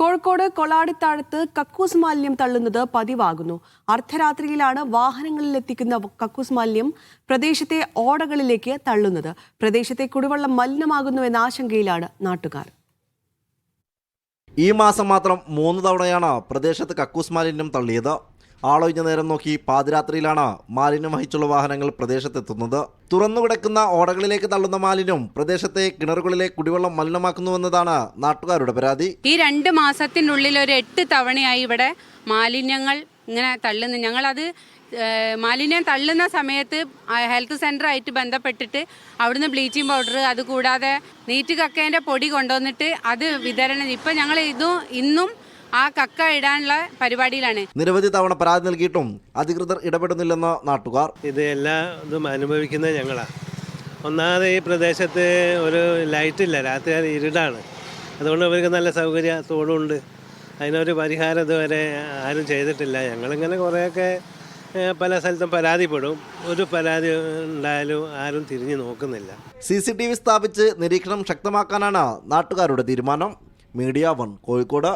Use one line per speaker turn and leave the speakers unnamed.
കോഴിക്കോട് കൊളാടിത്താഴത്ത് കക്കൂസ് മാലിന്യം തള്ളുന്നത് പതിവാകുന്നു. അർദ്ധരാത്രിയിലാണ് വാഹനങ്ങളിൽ എത്തിക്കുന്ന കക്കൂസ് മാലിന്യം പ്രദേശത്തെ ഓടകളിലേക്ക് തള്ളുന്നത്. പ്രദേശത്തെ കുടിവെള്ളം മലിനമാകുന്നു എന്ന ആശങ്കയിലാണ് നാട്ടുകാർ.
ഈ മാസം മാത്രം മൂന്ന് തവണയാണ് പ്രദേശത്ത് കക്കൂസ് മാലിന്യം തള്ളിയത്. ആളൊഴിഞ്ഞ നേരം നോക്കി പാതിരാത്രിയിലാണ് മാലിന്യം വഹിച്ചുള്ള വാഹനങ്ങൾ പ്രദേശത്തെത്തുന്നത്. തുറന്നുകിടക്കുന്ന ഓടകളിലേക്ക് തള്ളുന്ന മാലിന്യം പ്രദേശത്തെ കിണറുകളിലെ കുടിവെള്ളം മലിനമാക്കുന്നുവെന്നതാണ് നാട്ടുകാരുടെ പരാതി.
ഈ രണ്ട് മാസത്തിനുള്ളിൽ ഒരു എട്ട് തവണയായി ഇവിടെ മാലിന്യങ്ങൾ ഇങ്ങനെ തള്ളുന്നു. ഞങ്ങളത് മാലിന്യം തള്ളുന്ന സമയത്ത് ഹെൽത്ത് സെന്ററായിട്ട് ബന്ധപ്പെട്ടിട്ട് അവിടുന്ന് ബ്ലീച്ചിങ് പൗഡർ അതുകൂടാതെ നീറ്റ് കക്കേന്റെ പൊടി കൊണ്ടുവന്നിട്ട് അത് വിതരണം. ഇപ്പം ഞങ്ങൾ ഇതും ഇന്നും ആ കക്ക ഇടാനുള്ള പരിപാടിയിലാണ്.
നിരവധി തവണ പരാതി നൽകിയിട്ടും അധികൃതർ ഇടപെടുന്നില്ലെന്ന് നാട്ടുകാർ.
ഇത് എല്ലാ ഇതും അനുഭവിക്കുന്നത് ഞങ്ങളാണ് ഒന്നാമത് ഈ പ്രദേശത്ത് ഒരു ലൈറ്റില്ല രാത്രി അത് ഇരുടാണ്. അതുകൊണ്ട് അവർക്ക് നല്ല സൗകര്യത്തോടുണ്ട് അതിനൊരു പരിഹാരം ഇതുവരെ ആരും ചെയ്തിട്ടില്ല. ഞങ്ങളിങ്ങനെ കുറേയൊക്കെ പല സ്ഥലത്തും പരാതിപ്പെടും. ഒരു പരാതി ഉണ്ടായാലും ആരും തിരിഞ്ഞു നോക്കുന്നില്ല.
സി സി ടി വി സ്ഥാപിച്ച് നിരീക്ഷണം ശക്തമാക്കാനാണ് നാട്ടുകാരുടെ തീരുമാനം. Media one Kozhikode.